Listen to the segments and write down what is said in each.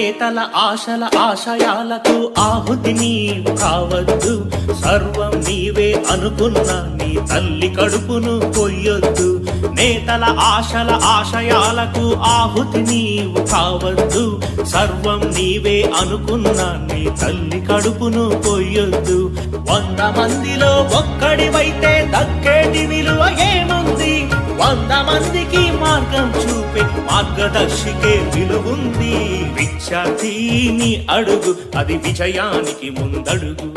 నేతల ఆశల ఆశయాలకు ఆహుతి నీవు కావద్దు సర్వం నీవే అనుకున్న నీ తల్లి కడుపును కొయ్యొద్దు. నేతల ఆశల ఆశయాలకు ఆహుతి నీవు కావద్దు. సర్వం నీవే అనుకున్న నీ తల్లి కడుపును కొయ్యొద్దు. వంద మందిలో ఒక్కడివైతే దక్కేటి విలువ ఏముంది? వంద మందికి మార్గం చూపే మార్గదర్శికే విలువుంది. విద్యార్థిని అడుగు అది విజయానికి ముందడుగు.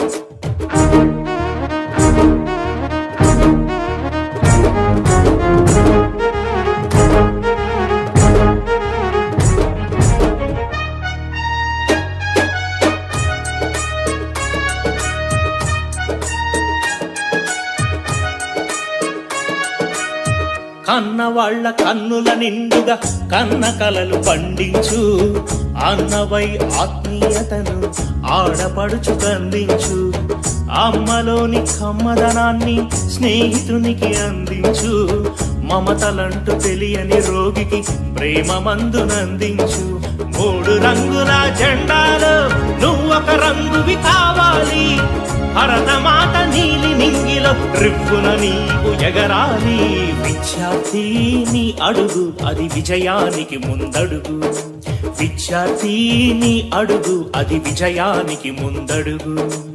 కన్న వాళ్ళ కన్నుల నిండుగా కన్న కలలు పండించు. అన్నవై ఆత్మీయతను ఆడపడుచు కందించు అమ్మలోని కమ్మదనాన్ని స్నేహితునికి అందించు. మమతలంటూ తెలియని రోగికి ప్రేమ మందునందించు మూడు రంగుల జెండాలో నువ్వొక రంగువి కావాలి. భరతమాత నీలి నింగిలో రివ్వున నీవు ఎగరాలి. విద్యార్థి నీ అడుగు అది విజయానికి ముందడుగు. విద్యార్థి నీ అడుగు అది విజయానికి ముందడుగు.